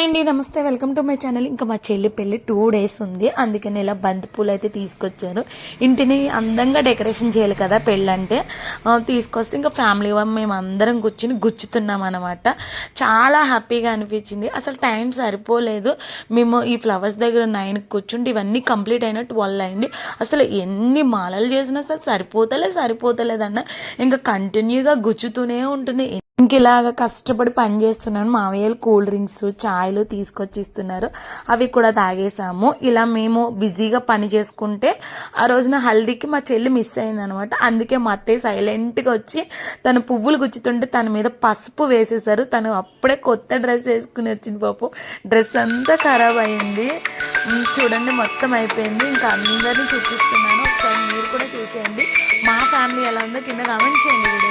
Hi అండి నమస్తే welcome to my channel. ఇంకా మా చెల్లి పెళ్ళి టూ డేస్ ఉంది. అందుకని ఇలా బంతి పూలు అయితే తీసుకొచ్చారు. ఇంటిని అందంగా డెకరేషన్ చేయాలి కదా పెళ్ళంటే. అంటే తీసుకొస్తే ఇంకా ఫ్యామిలీ మేము అందరం కూర్చుని గుచ్చుతున్నాం అనమాట చాలా హ్యాపీగా అనిపించింది. అసలు టైం సరిపోలేదు. మేము ఈ ఫ్లవర్స్ దగ్గర నైన్కి కూర్చుంటే ఇవన్నీ కంప్లీట్ అయిన ట్వెల్వ్ అయింది. అసలు ఎన్ని మాలలు చేసినా సరే సరిపోతలే సరిపోతలేదన్న. ఇంకా కంటిన్యూగా గుచ్చుతూనే ఉంటుంది ఇంక ఇలాగ కష్టపడి పని చేస్తున్నాను. మావయ్యలు కూల్ డ్రింక్స్ చాయ్లు తీసుకొచ్చి ఇస్తున్నారు అవి కూడా తాగేసాము. ఇలా మేము బిజీగా పని చేసుకుంటే ఆ రోజున హల్దీకి మా చెల్లి మిస్ అయింది అనమాట అందుకే మా అత్తయ్య సైలెంట్గా వచ్చి తను పువ్వులు గుచ్చుతుంటే తన మీద పసుపు వేసేసారు తను అప్పుడే కొత్త డ్రెస్ వేసుకుని వచ్చింది పాపం. డ్రెస్ అంతా ఖరాబ్ అయింది. చూడండి మొత్తం అయిపోయింది. ఇంకా అందరినీ చూపిస్తున్నాను. ఒకసారి మీరు కూడా చూసేయండి. మా ఫ్యామిలీ ఎలా ఉందో కింద కామెంట్ చేయండి